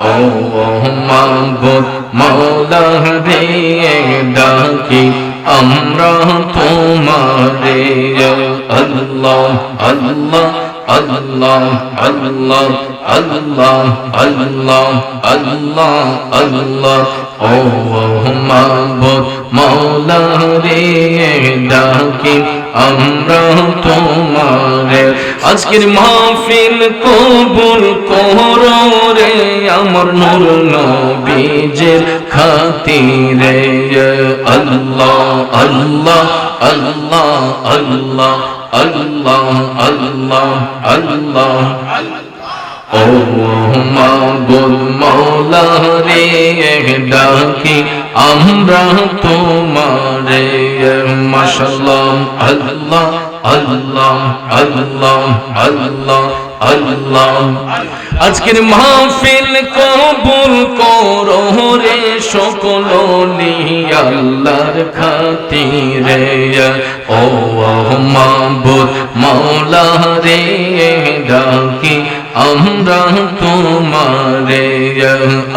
ও মাবুদ মৌলা রে ডাকি আমরা তোমারে আল্লাহ আল্লাহ আল্লাহ আল্লাহ আল্লাহ আল্লাহ আল্লাহ আল্লাহ ও মাবুদ মৌলা রে ডাকি আমরা তোমারে আজকের মাহফিল কবুল করো রে আমার নূর নবীজের খাতিরে আল্লাহ আল্লাহ আল্লাহ আল্লাহ আল্লাহ আল্লাহ আল্লাহ। ও মাবুদ মৌলা রে ডাকি আমরা তোমারে মাশাল্লাহ আল্লাহ আল্লাহ আল্লাহ আল্লাহ। আল্লাহ। আজকের মাহফিল কবুল করো রে সকল আল্লাহর খাতিরে। ও মাবুদ মৌলা রে, ডাকি আমরা তোমারে।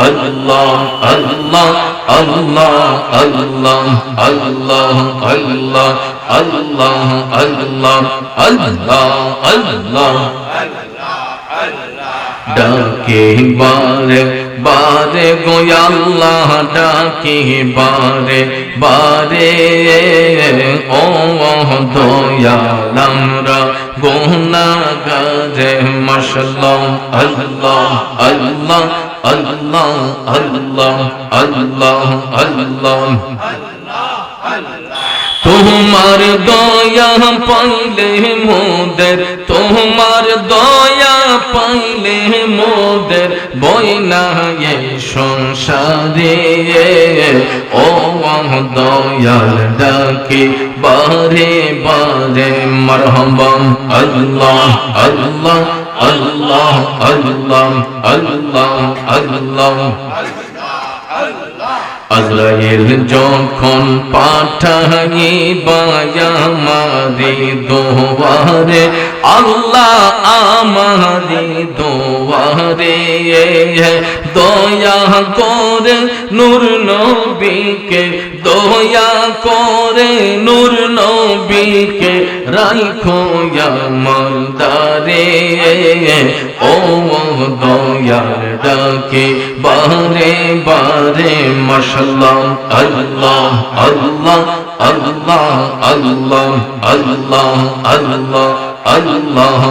আল্লাহ আল্লাহ আল্লাহ আল্লাহ আল্লাহ আল্লাহ আল্লাহ আল্লাহ আল্লাহ আল্লাহ। ডাকে বারে বারে গোয়াল্লাহ ডাকে বারে বারে। ও দয়ালামরা গোনা গারে মশলাম আল্লাহ আল্লাহ আল্লাহ আল্লাহ আল্লাহ আল্লাহ। তোমার দয়া পাইলে মোদের, তোমার দয়া পাইলে মোদের বইনা এ সংসারে। ও দয়াল ডাকে, বারে বারে মরহবম আল্লাহ আল্লাহ আল্লাহ আল্লাহ আল্লাহ আল্লাহ। আজরাইল যখন পাঠাই বায়ামারি দোয়ারে, আল্লাহ আমারি দোয়ারে দয়া করে নূর নবীকে, দয়া করে নূর নবীকে রাইখো আমার দারে ও ইয়ার ডাকে বারে বারে মশলা আল্লাহ আল্লাহ আল্লাহ আল্লাহ আল্লাহ আল্লাহ আল্লাহ।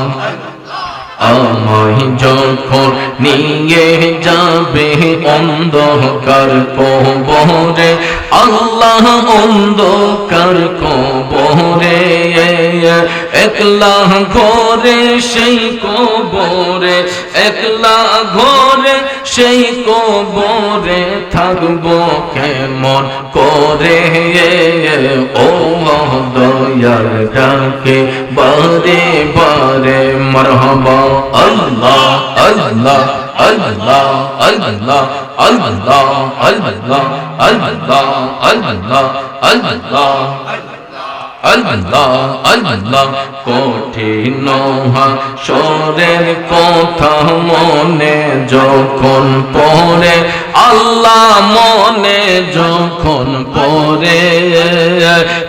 আমায় যখন নিয়ে যাবে অন্ধকার পরে আল্লাহ অন্ধকার কবরে, একলা ঘরে সেই কবরে, একলা ঘরে সেই কবরে থাকব কেমন করে? ও দয়ার ডাকে বারে বারে মরহবা, আল্লাহ আল্লাহ। আল্লাহ আল্লাহ আল্লাহ আল্লাহ আল্লাহ আল্লাহ আল্লাহ আল্লাহ আল্লাহ, কঠিন সরের কথা মনে যখন পড়ে, আল্লাহ মনে যখন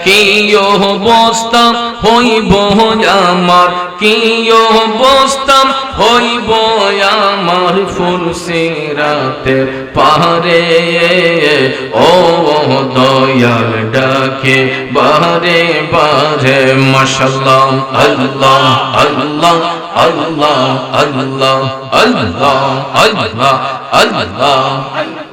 কি অবস্থা হইব আমার? কি অবস্থা হইব আমার ফুল সিরাতের পাহাড়ে ও দয়াল ডাকে বারে বারে মশাল্লাহ আল্লাহ আল্লাহ আল্লাহ আল্লাহ আল্লাহ আল্লাহ আল্লাহ আল্লাহ।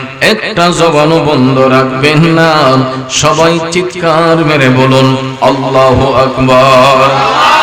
একটা জবানও বন্ধ রাখবেন না। সবাই চিৎকার মেরে বলুন আল্লাহ আকবার।